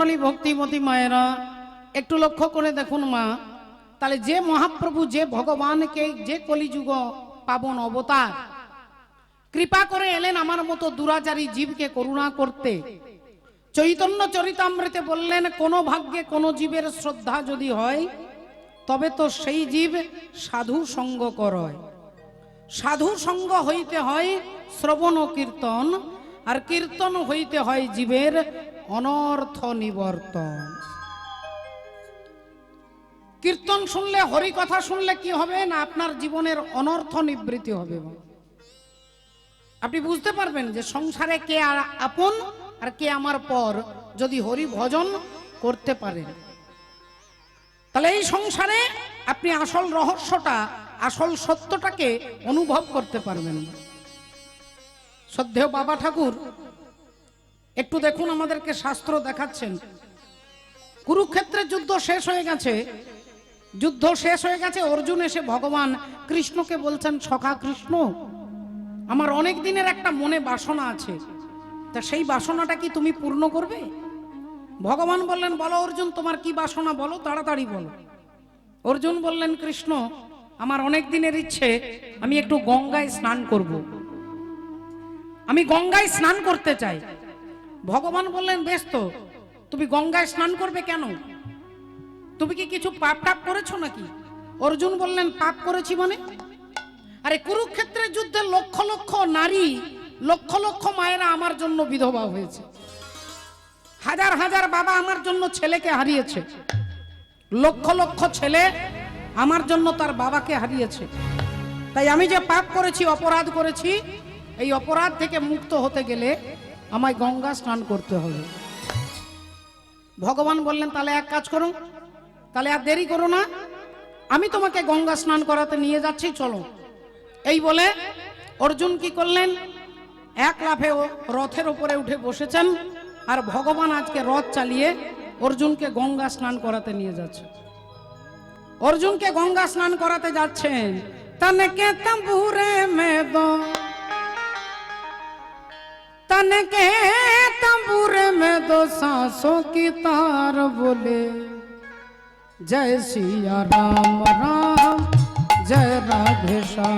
ভক্তমণ্ডলী ভক্তিমতী মায়েরা, একটু লক্ষ্য করে দেখুন মা, তাহলে যে মহাপ্রভু, যে ভগবানকে যে কলিযুগ পাবন অবতার, কৃপা করে এলেন আমার মতো দুরাচারী জীবকে করুণা করতে। চৈতন্য চরিতামৃতে বললেন, কোন ভাগ্যে কোন জীবের শ্রদ্ধা যদি হয়, তবে তো সেই জীব সাধু সঙ্গ সাধু সঙ্গ হইতে হয় শ্রবণ ও কীর্তন, আর কীর্তন হইতে হয় জীবের অনর্থ নিবর্তন। কীর্তন শুনলে হরি কথা শুনলে কি হবে না আপনার জীবনের অনর্থ নিবৃত্তি হবে? আপনি বুঝতে পারবেন যে সংসারে কে আর আপন আর কে আমার পর যদি হরি ভজন করতে পারেন। তাহলে এই সংসারে আপনি আসল রহস্যটা, আসল সত্যটাকে অনুভব করতে পারবেন। শ্রদ্ধেয় বাবা ঠাকুর একটু দেখুন আমাদেরকে শাস্ত্র দেখাচ্ছেন। কুরুক্ষেত্রের যুদ্ধ শেষ হয়ে গেছে। যুদ্ধ শেষ হয়ে গেছে, অর্জুন এসে ভগবান কৃষ্ণকে বলছেন, সখা কৃষ্ণ, আমার অনেক দিনের একটা মনে বাসনা আছে। তা সেই বাসনাটা কি তুমি পূর্ণ করবে? ভগবান বললেন, বলো অর্জুন, তোমার কি বাসনা বলো, তাড়াতাড়ি বলো। অর্জুন বললেন, কৃষ্ণ, আমার অনেক দিনের ইচ্ছে, আমি একটু গঙ্গায় স্নান করব। আমি গঙ্গায় স্নান করতে চাই। ভগবান বললেন, বেশ তো, তুমি গঙ্গায় স্নান করবে কেন? তুমি কি কিছু পাপ টাপ করেছ নাকি? অর্জুন বললেন, পাপ করেছি মানে? আরে কুরুক্ষেত্রের যুদ্ধে লক্ষ লক্ষ নারী, লক্ষ লক্ষ মায়েরা আমার জন্য বিধবা হয়েছে। হাজার হাজার বাবা আমার জন্য ছেলেকে হারিয়েছে। লক্ষ লক্ষ ছেলে আমার জন্য তার বাবাকে হারিয়েছে। তাই আমি যে পাপ করেছি, অপরাধ করেছি, এই অপরাধ থেকে মুক্ত হতে গেলে আমায় গঙ্গা স্নান করতে হবে। ভগবান বললেন, তাহলে এক কাজ করো, তাহলে আর দেরি করো না। আমি তোমাকে গঙ্গা স্নান করাতে নিয়ে যাচ্ছি, চলো। এই বলে অর্জুন কি করলেন? এক লাফে রথের উপরে উঠে বসেছেন, আর ভগবান আজকে রথ চালিয়ে অর্জুনকে গঙ্গা স্নান করাতে নিয়ে যাচ্ছে। অর্জুনকে গঙ্গা স্নান করাতে যাচ্ছেন। তনকে তম্বুরে মে দো तन के तंबूर में दो सांसों की तार बोले जय सिया राम राम जय राधेशा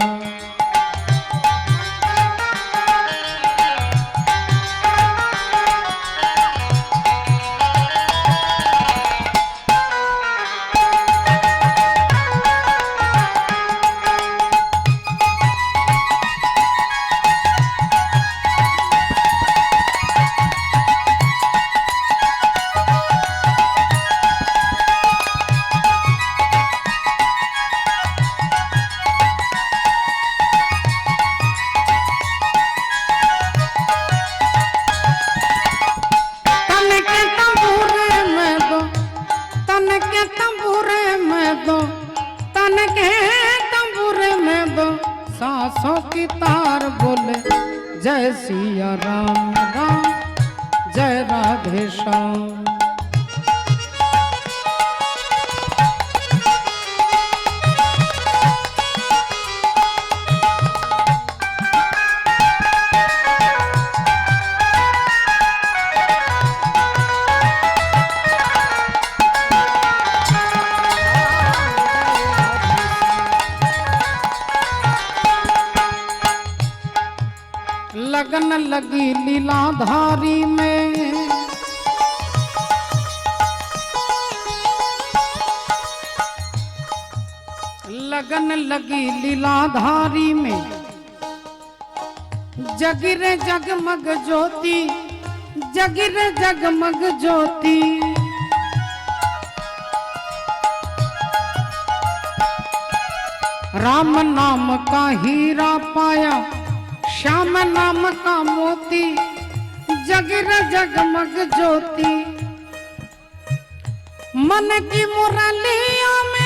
लगन लगी लीलाधारी में लगन लगी लीलाधारी में। जगिरे जगमग ज्योति, जगिर जगमग ज्योति। राम नाम का हीरा पाया, श्याम नाम का मोती, जगिर जगमग ज्योति। मन की मुरलियों में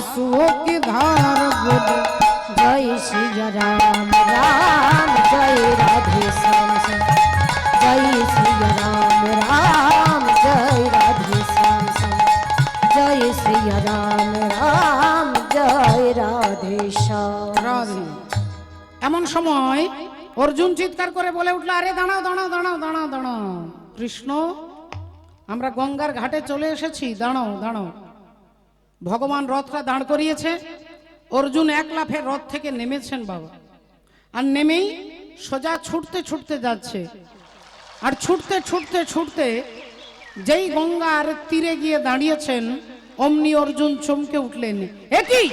आंसुओं की धार बोल। जय श्री राम राम, जय राधे श्याम जय श्री राम राम, जय राधे श्याम जय श्री राम राम, जय राधे श्याम এমন সময় অর্জুন চিৎকার করে বলে উঠল, আরে দাঁড়াও দাঁড়াও দাঁড়াও দাঁড়াও দাঁড়াও। কৃষ্ণ, আমরা গঙ্গার ঘাটে চলে এসেছি, দাঁড়াও দাঁড়াও। ভগবান রথটা দাঁড় করিয়েছে। অর্জুন এক লাফে রথ থেকে নেমেছেন বাবা। আর নেমেই সোজা ছুটতে ছুটতে যাচ্ছে। আর ছুটতে ছুটতে ছুটতে যেই গঙ্গার তীরে গিয়ে দাঁড়িয়েছেন, অমনি অর্জুন চমকে উঠলেন। একই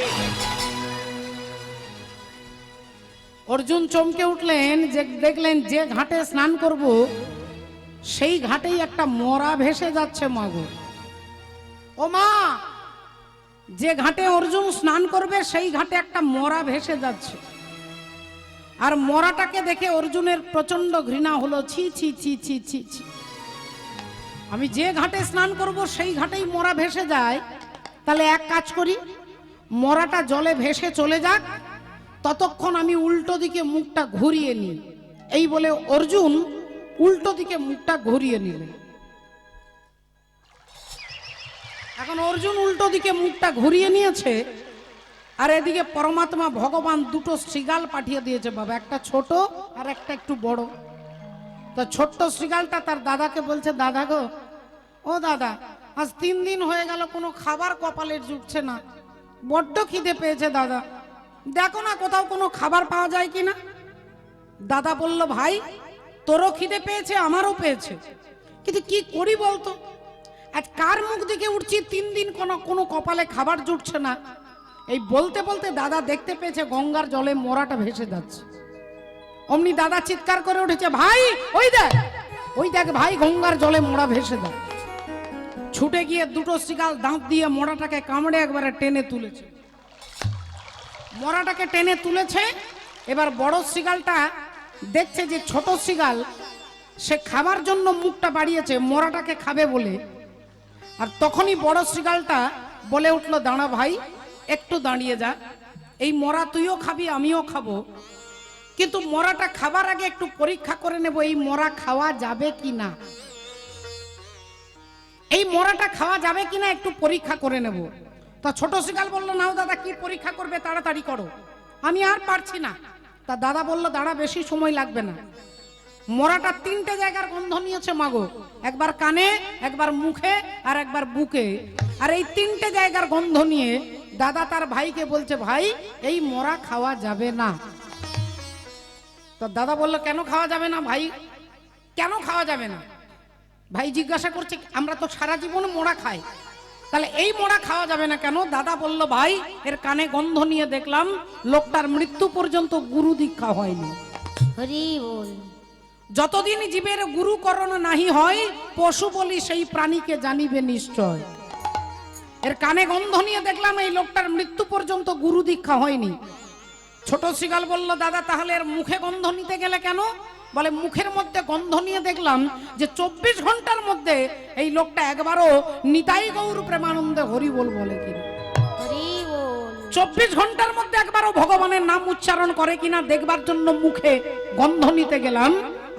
অর্জুন চমকে উঠলেন, যে দেখলেন যে ঘাটে স্নান করব, সেই ঘাটেই একটা মরা ভেসে যাচ্ছে মাগো। ও মা! যে ঘাটে অর্জুন স্নান করবে, সেই ঘাটে একটা মরা ভেসে যাচ্ছে। আর মরাটাকে দেখে অর্জুনের প্রচণ্ড ঘৃণা হলো, ছি ছি ছি ছি ছি ছি। আমি যে ঘাটে স্নান করব, সেই ঘাটেই মরা ভেসে যায়। তাহলে এক কাজ করি, মরাটা জলে ভেসে চলে যাক, ততক্ষণ আমি উল্টো দিকে মুখটা ঘুরিয়ে নিই। এই বলে অর্জুন উল্টো দিকে মুখটা ঘুরিয়ে নিলেন। এখন অর্জুন উল্টো দিকে মুখটা ঘুরিয়ে নিয়েছে, আর এদিকে পরমাত্মা ভগবান দুটো শ্রীগাল পাঠিয়ে দিয়েছে, বাবা, একটা ছোট আর একটা একটু বড়। তো ছোট্ট শ্রীগালটা তার দাদাকে বলছে, দাদা গো, ও দাদা, আজ তিন দিন হয়ে গেল, কোনো খাবার কপালের জুটছে না। বড্ড খিদে পেয়েছে দাদা। দেখো না কোথাও কোনো খাবার পাওয়া যায় কি না দাদা বলল, ভাই, তোরও খিদে পেয়েছে, আমারও পেয়েছে। কিন্তু কি করি বলতো? আজ কার মুখ দিকে উঠছি? তিন দিন কোনো কোনো কপালে খাবার জুটছে না। এই বলতে বলতে দাদা দেখতে পেয়েছে গঙ্গার জলে মোড়াটা ভেসে যাচ্ছে। অমনি দাদা চিৎকার করে উঠেছে, ভাই, ওই দেখ ওই দেখ ভাই, গঙ্গার জলে মোড়া ভেসে দেয় ছুটে গিয়ে দুটো শিকাল দাঁত দিয়ে মোড়াটাকে কামড়ে একবারে টেনে তুলেছে। মরাটাকে টেনে তুলেছে, এবার বড় শিগালটা দেখছে যে ছোট শিগাল, সে খাবার জন্য মুখটা বাড়িয়েছে মরাটাকে খাবে বলে। আর তখনই বড় শিগালটা বলে উঠল, দাঁড়া ভাই, একটু দাঁড়িয়ে যা। এই মরা তুইও খাবি, আমিও খাব। কিন্তু মরাটা খাবার আগে একটু পরীক্ষা করে নেব, এই মরা খাওয়া যাবে কি না? এই মরাটা খাওয়া যাবে কিনা একটু পরীক্ষা করে নেব। তা ছোট শিকাল বলল, নাও দাদা, কি পরীক্ষা করবে, তাড়াতাড়ি করো। আমি আর পারছি না। তা দাদা বলল, দাঁড়া, বেশি সময় লাগবে না। মরাটা তিনটে জায়গার গন্ধ নিয়েছে মাগো। একবার কানে, একবার মুখে, আর একবার বুকে। আর এই তিনটে জায়গার গন্ধ নিয়ে দাদা তার ভাইকে বলছে, ভাই, এই মরা খাওয়া যাবে না। তো দাদা বলল, কেন খাওয়া যাবে না ভাই? কেন খাওয়া যাবে না? ভাই জিজ্ঞাসা করছে, আমরা তো সারা জীবন মোড়া খাই। তাহলে এই মোড়া খাওয়া যাবে না কেন? দাদা বলল, ভাই, এর কানে গন্ধ নিয়ে দেখলাম, লোকটার মৃত্যু পর্যন্ত গুরু দীক্ষা হয়নি। হরি বল। যতদিন জীবের গুরুকরণ নাহি হয়, পশু বলি সেই প্রাণীকে জানিবে নিশ্চয়। এর কানে গন্ধ নিয়ে দেখলাম এই লোকটার মৃত্যু পর্যন্ত গুরু দীক্ষা হয়নি। ছোট শিগাল বলল, দাদা, তাহলে এর মুখে গন্ধ নিতে গেলে কেন? বলে, মুখের মধ্যে গন্ধ নিয়ে দেখলাম যে চব্বিশ ঘণ্টার মধ্যে এই লোকটা একবারও নিতাই গৌর প্রেমানন্দে হরি বল বলে কিনা। চব্বিশ ঘণ্টার মধ্যে একবারও ভগবানের নাম উচ্চারণ করে কিনা, দেখবার জন্য মুখে গন্ধ নিতে গেলাম।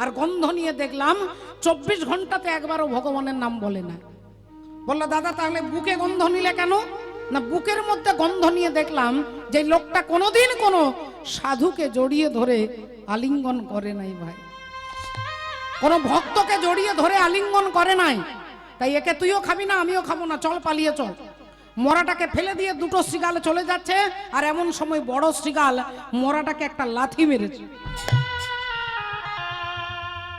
আর গন্ধ নিয়ে দেখলাম চব্বিশ ঘন্টাতে একবারও ভগবানের নাম বলে না। বলল, দাদা, তাহলে বুকে গন্ধ নিলে কেন? না, বুকের মধ্যে গন্ধ নিয়ে দেখলাম যে লোকটা কোনোদিন কোনো সাধুকে জড়িয়ে ধরে আলিঙ্গন করে নাই ভাই। কোন ভক্তকে জড়িয়ে ধরে আলিঙ্গন করে নাই। তাই একে তুইও খাবি না, আমিও খাব না, চল পালিয়ে চল। মরাটাকে ফেলে দিয়ে দুটো শ্রীগাল চলে যাচ্ছে, আর এমন সময় বড় শ্রীগাল মরাটাকে একটা লাথি মেরেছে।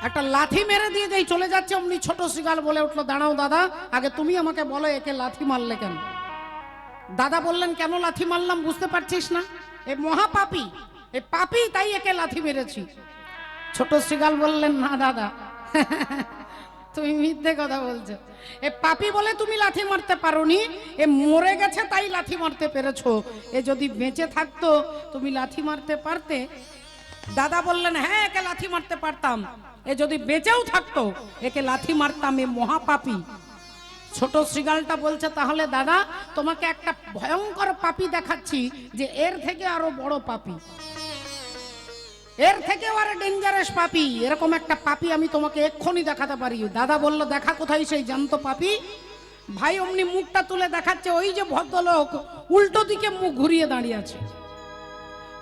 একটা লাথি মেরে দিয়ে যেই চলে যাচ্ছে, অমনি ছোট শ্রীগাল বলে উঠল, দাঁড়াও দাদা, আগে তুমি আমাকে বলো একে লাথি মারলে কেন? দাদা বললেন, কেন লাথি মারলাম বুঝতে পারছিস না? এ মহাপাপি, এ পাপি, তাই একে লাথি মেরেছি। ছোট শ্রীগাল বললেন, না দাদা, তুমি মিথ্যে কথা বলছো। এ পাপি বলে তুমি লাথি মারতে পারোনি, এ মরে গেছে তাই লাথি মারতে পেরেছ। এ যদি বেঁচে থাকতো, তুমি লাথি মারতে পারতে? দাদা বললেন হ্যাঁ একে লাথি মারতে পারতাম। এ যদি বেঁচেও থাকতো, একে লাথি মারতাম এ মহাপাপি। ছোট শ্রীগালটা বলছে, তাহলে দাদা, তোমাকে একটা ভয়ঙ্কর পাপি দেখাচ্ছি যে এর থেকে আরও বড় পাপি। এর থেকেও আরও ডেঞ্জারাস পাপি। এরকম একটা পাপি আমি তোমাকে এক্ষুনি দেখাতে পারি। দাদা বলল, দেখা কোথায় সেই জানতো পাপি? ভাই অমনি মুখটা তুলে দেখাচ্ছে, ওই যে ভদ্রলোক উল্টো দিকে মুখ ঘুরিয়ে দাঁড়িয়ে আছে।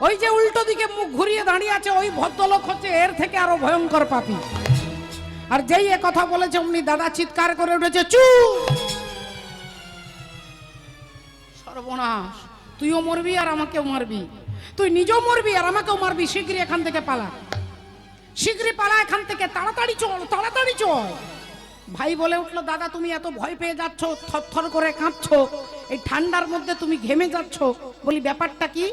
ওই যে উল্টো দিকে মুখ ঘুরিয়ে দাঁড়িয়ে আছে ওই ভদ্রলোক হচ্ছে এর থেকে আরও ভয়ঙ্কর পাপী। আর যেই এ কথা বলেছে, অমনি দাদা চিৎকার করে উঠেছে, চু! সর্বনাশ। তুইও মরবি আর আমাকেও মারবি। তুই নিজেও মরবি আর আমাকেও মারবি। শীঘ্রই এখান থেকে পালা। শীঘ্রই পালা এখান থেকে। তাড়াতাড়ি চল তাড়াতাড়ি চল। ভাই বলে উঠল, দাদা, তুমি এত ভয় পেয়ে যাচ্ছ, থরথর করে কাঁপছো এই ঠান্ডার মধ্যে তুমি ঘেমে যাচ্ছ। বলি, ব্যাপারটা কি?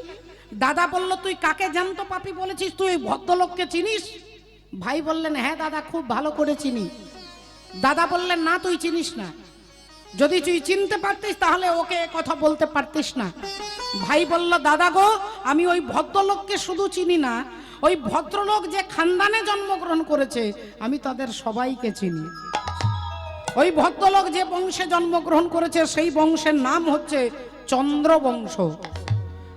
দাদা বলল, তুই কাকে জ্যান্ত পাপি বলেছিস? তুই ভদ্রলোককে চিনিস? ভাই বললেন হ্যাঁ দাদা, খুব ভালো করে চিনি। দাদা বললেন, না, তুই চিনিস না। যদি তুই চিনতে পারতিস, তাহলে ওকে কথা বলতে পারতিস না। ভাই বলল, দাদা গো, আমি ওই ভদ্রলোককে শুধু চিনি না, ওই ভদ্রলোক যে খানদানে জন্মগ্রহণ করেছে, আমি তাদের সবাইকে চিনি। ওই ভদ্রলোক যে বংশে জন্মগ্রহণ করেছে, সেই বংশের নাম হচ্ছে চন্দ্রবংশ।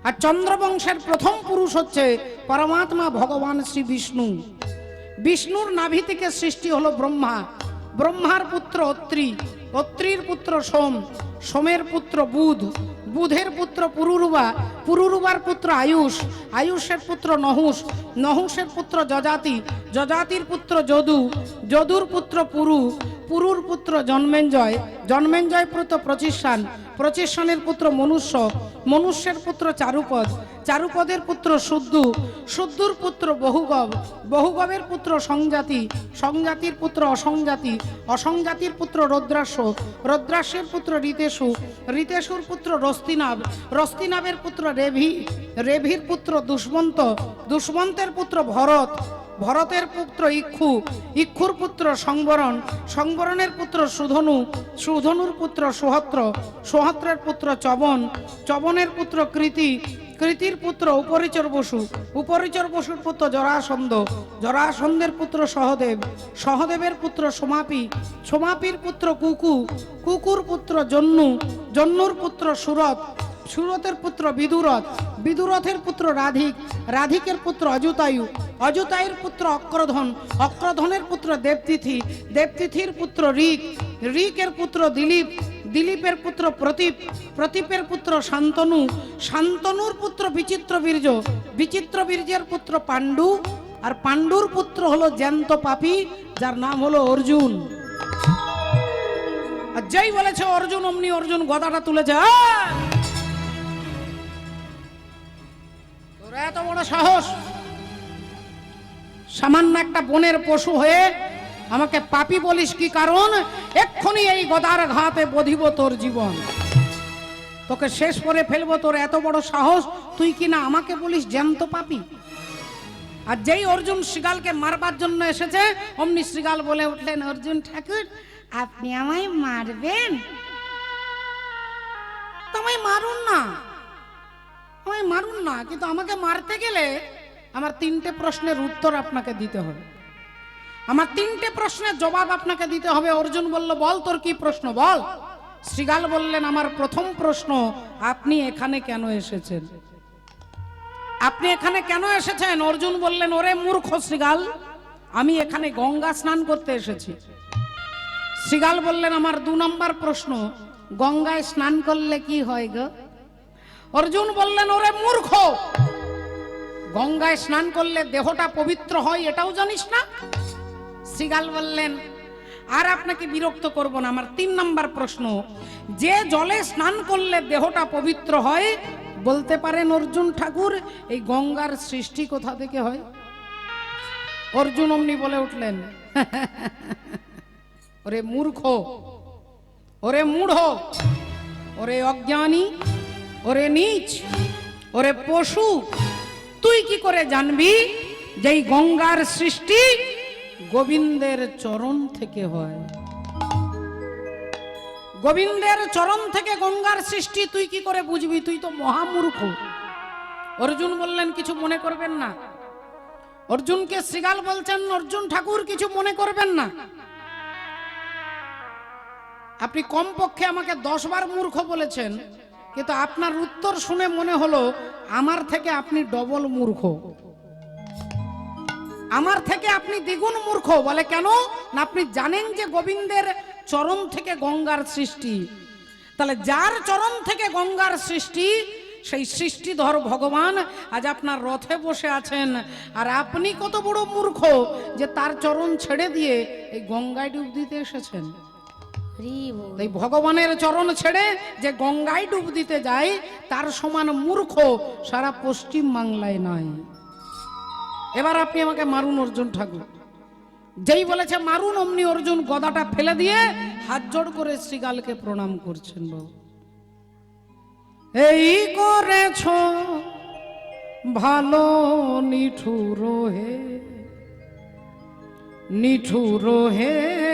আর চন্দ্রবংশের প্রথম পুরুষ হচ্ছে পরমাত্মা ভগবান শ্রী বিষ্ণু। বিষ্ণুর নাভি থেকে সৃষ্টি হলো ব্রহ্মা। ব্রহ্মার পুত্র অত্রি, অত্রির পুত্র সোম, সোমের পুত্র বুধ, বুধের পুত্র পুরুরুবা, পুরুরুবার পুত্র আয়ুষ, আয়ুষের পুত্র নহুষ, নহুষের পুত্র যজাতি, যজাতির পুত্র যদু, যদুর পুত্র পুরু, পুরুর পুত্র জন্মেঞ্জয় জন্মেঞ্জয় পুত্র প্রচিষ্ঠান প্রচিষ্ঠানের পুত্র মনুষ্য, মনুষ্যের পুত্র চারুপদ, চারুপদের পুত্র শুদ্ধু, শুদ্ধুর পুত্র বহুগব, বহুগবের পুত্র সংজাতি, সংজাতির পুত্র অসংজাতি, অসংজাতির পুত্র রদ্রাস্য রদ্রাস্যের পুত্র রিতেশু রিতেশুর পুত্র রস্তিনাভ, রস্তিনাভের পুত্র রেভি, রেভির পুত্র দুষ্মন্ত, দুষ্মন্তের পুত্র ভরত ভরতের পুত্র ইক্ষু, ইক্ষুর পুত্র সংবরণ, সংবরণের পুত্র সুধনু, সুধনুর পুত্র সুহত্র, সুহত্রের পুত্র চবন, চবনের পুত্র কৃতি, কৃতির পুত্র উপরিচর বসু, উপরিচর বসুর পুত্র জরাসন্ধ, জরাসন্ধের পুত্র সহদেব, সহদেবের পুত্র সোমাপি, সোমাপির পুত্র কুকু, কুকুর পুত্র জন্নু, জন্নুর পুত্র সুরত সুরতের পুত্র বিদুরথ। বিদুরথের পুত্র রাধিক, রাধিকের পুত্র অযুতায়ু। অযুতায়ুর পুত্র অক্রধন, অক্রধনের পুত্র দেবতিথি। দেবতিথির পুত্র ঋক, ঋকের পুত্র দিলীপ, দিলীপের পুত্র প্রতীপ, প্রতীপের পুত্র শান্তনু, শান্তনুর পুত্র বিচিত্র বীর্য, বিচিত্র বীর্যের পুত্র পাণ্ডু, আর পাণ্ডুর পুত্র হলো জ্যান্ত পাপি, যার নাম হলো অর্জুন। আর যেই বলেছে, অর্জুন, অমনি অর্জুন গদাটা তুলেছে এত বড় সাহস? সামান্য একটা বনের পশু হয়ে আমাকে পাপি বলিস কি কারণ? এক্ষুনি এই গদার ঘাতে বধিব তোর জীবন। তোকে শেষ করে ফেলব তোর এত বড় সাহস। তুই কি না আমাকে বলিস জ্যান্ত পাপি? আর যেই অর্জুন শ্রীগালকে মারবার জন্য এসেছে, অমনি শ্রীগাল বলে উঠলেন, অর্জুন ঠাকুর, আপনি আমায় মারবেন? তো আমায় মারুন না। আমায় মারুন না, কিন্তু আমাকে মারতে গেলে আমার তিনটে প্রশ্নের উত্তর আপনাকে দিতে হবে। আমার তিনটে প্রশ্নের জবাব আপনাকে দিতে হবে। অর্জুন বলল, বল তোর কি প্রশ্ন, বল। শ্রীগাল বললেন, আমার প্রথম প্রশ্ন, আপনি এখানে কেন এসেছেন? আপনি এখানে কেন এসেছেন? অর্জুন বললেন, ওরে মূর্খ শ্রীগাল, আমি এখানে গঙ্গা স্নান করতে এসেছি। শ্রীগাল বললেন, আমার দু নম্বর প্রশ্ন, গঙ্গায় স্নান করলে কি হয় গো? অর্জুন বললেন, ওরে মূর্খ! গঙ্গায় স্নান করলে দেহটা পবিত্র হয়, এটাও জানিস না? শ্রীগাল বললেন, আর আপনাকে বিরক্ত করব না, আমার তিন নাম্বার প্রশ্ন। যে জলে স্নান করলে দেহটা পবিত্র হয়, বলতে পারেন অর্জুন ঠাকুর, এই গঙ্গার সৃষ্টি কোথা থেকে হয়? অর্জুন অমনি বলে উঠলেন, ওরে মূর্খ! ওরে মূঢ়! ওরে অজ্ঞানী! ওরে নীচ, ওরে পশু, তুই কি করে জানবি যে গঙ্গার সৃষ্টি গোবিন্দের চরণ থেকে হয়? গোবিন্দের চরণ থেকে গঙ্গার সৃষ্টি তুই কি করে বুঝবি? তুই তো মহামূর্খ। অর্জুন বললেন, কিছু মনে করবেন না। অর্জুনকে শ্রীগাল বলছেন, অর্জুন ঠাকুর, কিছু মনে করবেন না। আপনি কমপক্ষে আমাকে দশ বার মূর্খ বলেছেন। কিন্তু আপনার উত্তর শুনে মনে হলো, আমার থেকে আপনি ডবল মূর্খ। আমার থেকে আপনি দ্বিগুণ মূর্খ। বলে কেন? না, আপনি জানেন যে গোবিন্দের চরণ থেকে গঙ্গার সৃষ্টি। তাহলে যার চরণ থেকে গঙ্গার সৃষ্টি, সেই সৃষ্টিধর ভগবান আজ আপনার রথে বসে আছেন। আর আপনি কত বড় মূর্খ যে তার চরণ ছেড়ে দিয়ে এই গঙ্গায় ডুব দিতে এসেছেন। এই ভগবানের চরণ ছেড়ে যে গঙ্গায় ডুব দিতে যায় তার সমান মূর্খ সারা পশ্চিম বাংলায় নয় এবার আপনি আমাকে মারুন অর্জুন ঠাকুর। যেই বলেছে মারুন, অমনি অর্জুন গদাটা ফেলে দিয়ে হাত জোড় করে শ্রীগালকে প্রণাম করছেন এই করেছ ভালো নিঠুর হে নিঠুর হে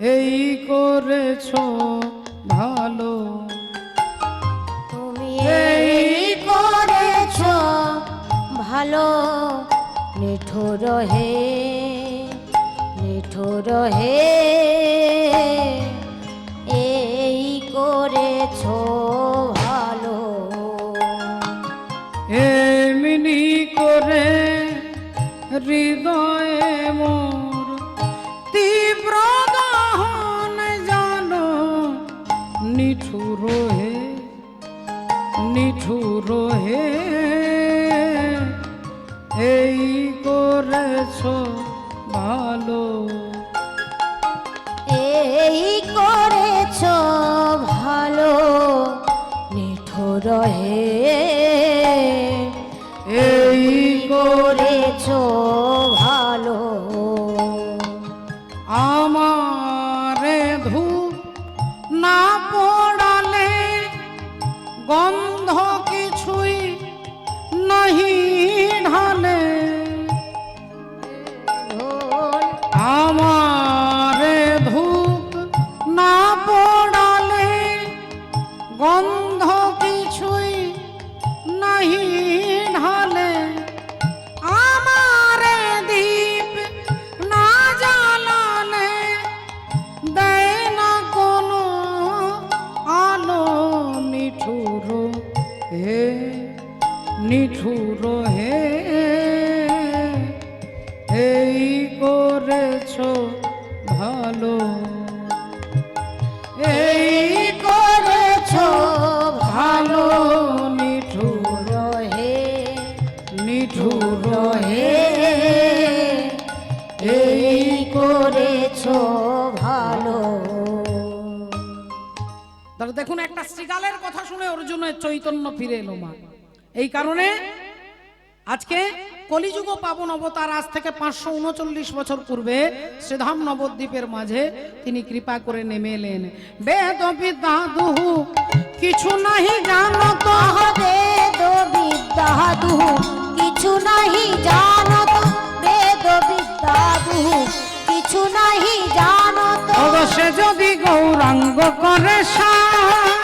এই করেছ ভালো। তুমি এই করেছ ভালো। নিঠুর হে নিঠুর হে। শ্রীগালের কথা শুনে অর্জুনের চৈতন্য ফিরে এলো মা। এই কারণে আজকে কলিযুগ পাবন অবতার আজ থেকে পাঁচশো উনচল্লিশ বছর পূর্বে শ্রীধাম নবদ্বীপের মাঝে তিনি কৃপা করে নেমে এলেন। বেদ বিদ্যা দুহু, কিছু নাহি জানত বেদ বিদ্যা দুহু, কিছু নাহি জানত, বেদ বিদ্যা দুহু, কিছু নাহি জানত। অবশ্যে যদি গৌরাঙ্গ করে সা সে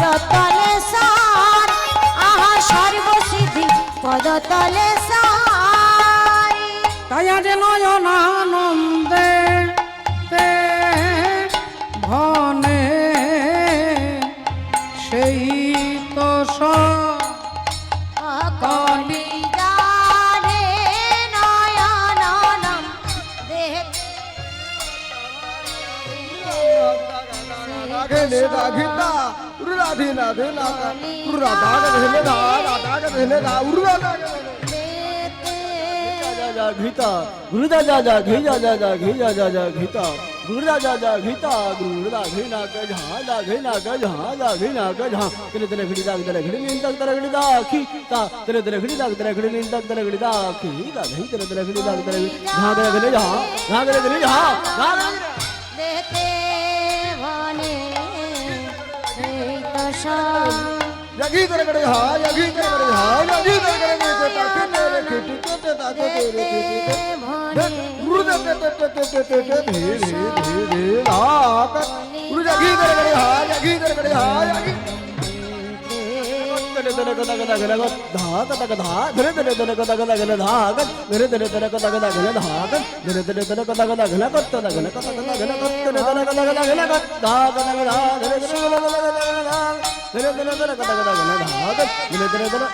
সর্বসিদ্ধি কর তলে সার আহা সর্বসিদ্ধি পদ তলে সার। তাই আজ নয়ন ધીના ધીના રાધા કે ધીને ધા રાધા કે ધીને ધા ઉર રાધા જા ઘીતા ગુરુદા જા જા ઘી જા જા જા ઘી જા જા જા ઘીતા ગુરુદા જા જા ઘીતા ગુરુદા ઘી ના કે જા જા ઘી ના કે જા જા ઘી ના કે જા તને તને ઘડી દા તને ઘડી ની તક તને ઘડી દા ખી તા તને તને ઘડી દા તને ઘડી ની તક તને ઘડી દા ખી તા ઘી તને તને ઘડી દા તને ઘડી જા જા ઘડી જા જા ઘડી જા જા દેતે आशा। जगी तर करे हा जगी तर करे हा जगी तर करे ते ताके तेरे खिटी तो ते ताके तेरे खिटी ते गुरु ते ते ते ते ते ते ते धीरे धीरे धीरे हा गुरु जगी तर करे हा जगी तर करे हा जगी धरे धरे कदा कदा गला धा कदा कदा धरे धरे धरे कदा कदा गला धा गत धरे धरे धरे कदा कदा गला धा गत धरे धरे धरे कदा कदा गला कत कदा गला कदा कदा गला कत धरे धरे कदा कदा गला कत धा कदा कदा धरे धरे गला गला गला धरे धरे धरे कदा कदा गला धा गत धरे धरे धरे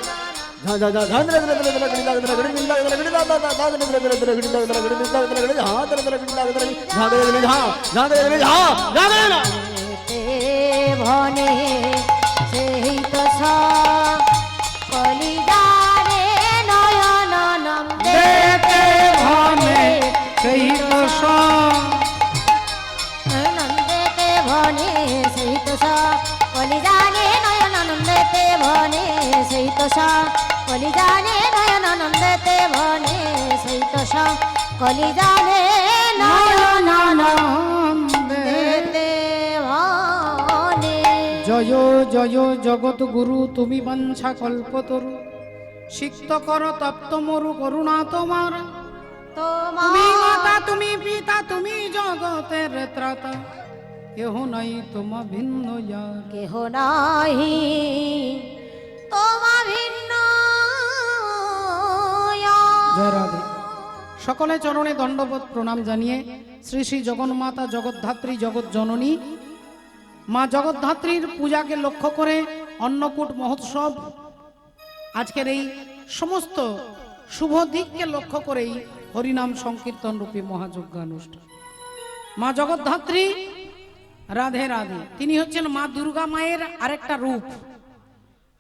झा झा झा झा धरे धरे धरे धरे गड़ी लाग धरे गड़ी मिल लाग धरे गड़ी दा दा दा दा धरे धरे धरे गड़ी लाग धरे गड़ी मिल लाग धरे गड़ी झा धरे धरे गड़ी लाग धरे झा धरे गड़ी झा झा धरे गड़ी झा झा धरे ना দেতে ভনে সেই তো কলিদানে নয়ন নন্দেতে ভনে সেই তো সব কলিদানে নয়ন নন্দেতে ভনে জয় জয় জগৎ গুরু তুমি বাঞ্ছা কল্পতরু। সিক্ত কর তপ্ত মরু করুণা তোমার। তুমি মাতা তুমি পিতা তুমি জগতের ত্রাতা। কেহ নাই তোমা ভিন্ন ইয়ার। কেহ নাহি সকলে চরণে দণ্ডবোধ প্রণাম জানিয়ে শ্রী শ্রী জগন্মাতা জগদ্ধাত্রী জগৎ জননী মা জগদ্ধাত্রীর পূজাকে লক্ষ্য করে অন্নকূট মহোৎসব আজকের এই সমস্ত শুভ দিককে লক্ষ্য করেই হরিনাম সংকীর্তন রূপী মহাযজ্ঞানুষ্ঠান। মা জগদ্ধাত্রী, রাধে রাধে। তিনি হচ্ছেন মা দুর্গা মায়ের আরেকটা রূপ।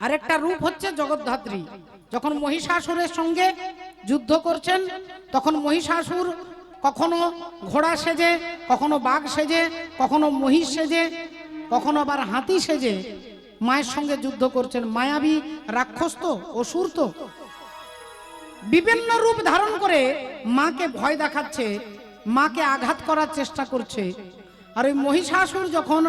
আরেকটা রূপ হচ্ছে জগদ্ধাত্রী। যখন মহিষাসুরের সঙ্গে যুদ্ধ করছেন, তখন মহিষাসুর কখনো ঘোড়া সেজে, কখনো বাঘ সেজে, কখনো মহিষ সেজে, কখনো আবার হাতি সেজে মায়ের সঙ্গে যুদ্ধ করছেন। মায়াবী রাক্ষস তো, অসুর তো। বিভিন্ন রূপ ধারণ করে মাকে ভয় দেখাচ্ছে, মাকে আঘাত করার চেষ্টা করছে। আর ওই মহিষাসুর যখন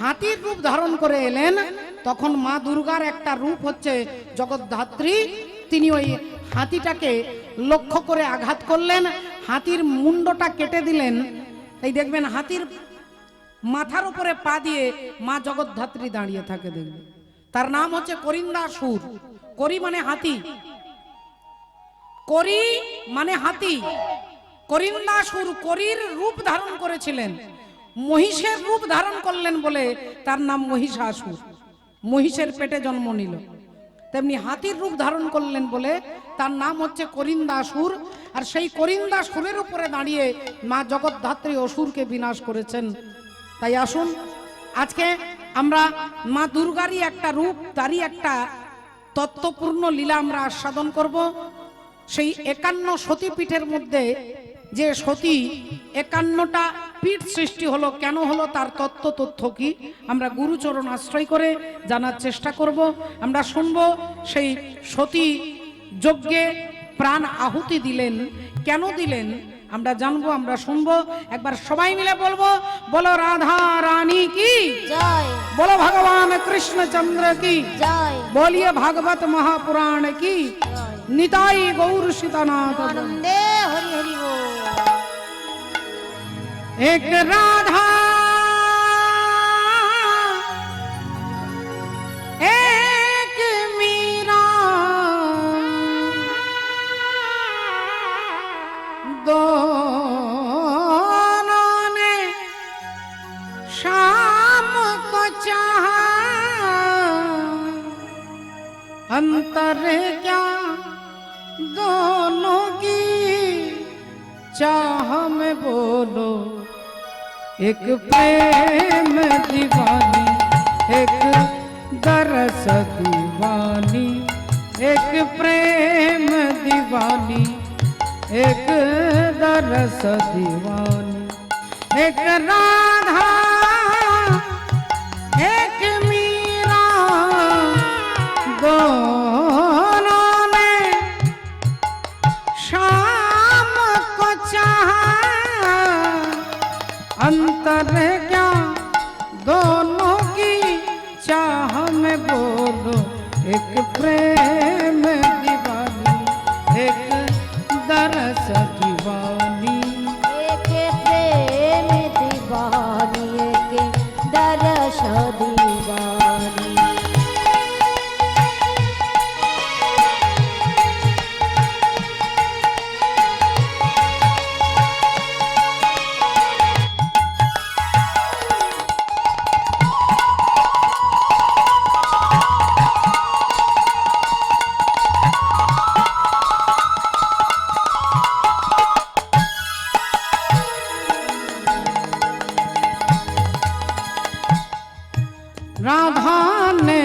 হাতির রূপ ধারণ করে এলেন তখন মা দুর্গার একটা রূপ হচ্ছে জগদ্ধাত্রী। তিনি ওই হাতিটাকে লক্ষ্য করে আঘাত করলেন, হাতির মুন্ডটা কেটে দিলেন। এই দেখবেন, হাতির মাথার উপরে পা দিয়ে মা জগদ্ধাত্রী দাঁড়িয়ে থাকে দেখবেন। তার নাম হচ্ছে করিন্দা সুর। করি মানে হাতি। করি মানে হাতি। করিন্দাসুর করির রূপ ধারণ করেছিলেন। মহিষের রূপ ধারণ করলেন বলে তার নাম মহিষাসুর। মহিষের পেটে জন্ম নিল। তেমনি হাতির রূপ ধারণ করলেন বলে তার নাম হচ্ছে করিন্দাসুর আর সেই করিন্দাসুরের উপরে দাঁড়িয়ে মা জগদ্ধাত্রী অসুরকে বিনাশ করেছেন। তাই আসুন, আজকে আমরা মা দুর্গারই একটা রূপ, তারই একটা তত্ত্বপূর্ণ লীলা আমরা আস্বাদন করব। সেই একান্ন সতীপীঠের মধ্যে যে সতী, একান্নটা পীঠ সৃষ্টি হলো কেন হলো তার তত্ত্ব তথ্য কি? আমরা গুরুচরণ আশ্রয় করে জানার চেষ্টা করব। আমরা শুনব সেই সতী যজ্ঞে প্রাণ আহুতি দিলেন কেন দিলেন? আমরা জানব আমরা শুনব। একবার সবাই মিলে বলব বলো রাধা রানী কি? জয়। বলো ভগবান কৃষ্ণচন্দ্র কি? জয়। বলিয়ে ভাগবত মহাপুরাণ কি? নিতাই গৌর সীতানাথ। হরি হরি বল। एक राधा चाहा। अंतर क्या? दोनों की चाह में बोलो एक प्रेम राधा ने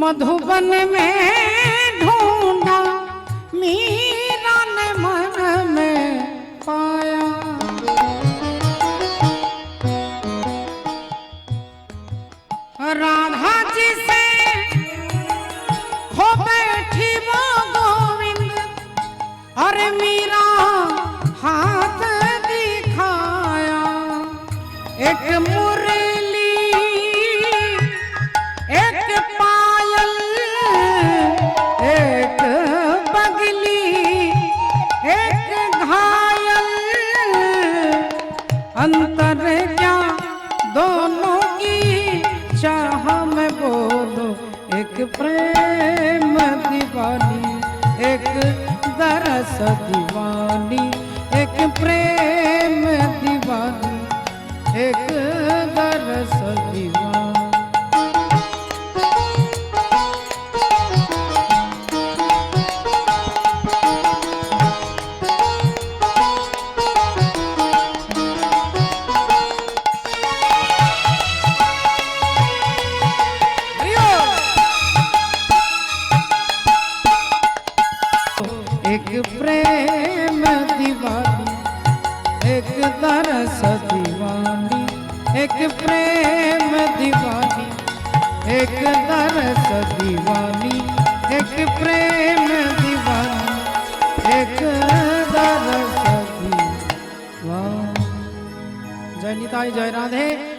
मधुबन में ढूंढा मीरा ने मन में पाया राधा जी से खो बैठी वो गोविंद अरे मीरा अंतर क्या? दोनों की चाह में बोलो। एक प्रेम दीवानी, एक दरस दीवानी, एक प्रेम दीवानी, एक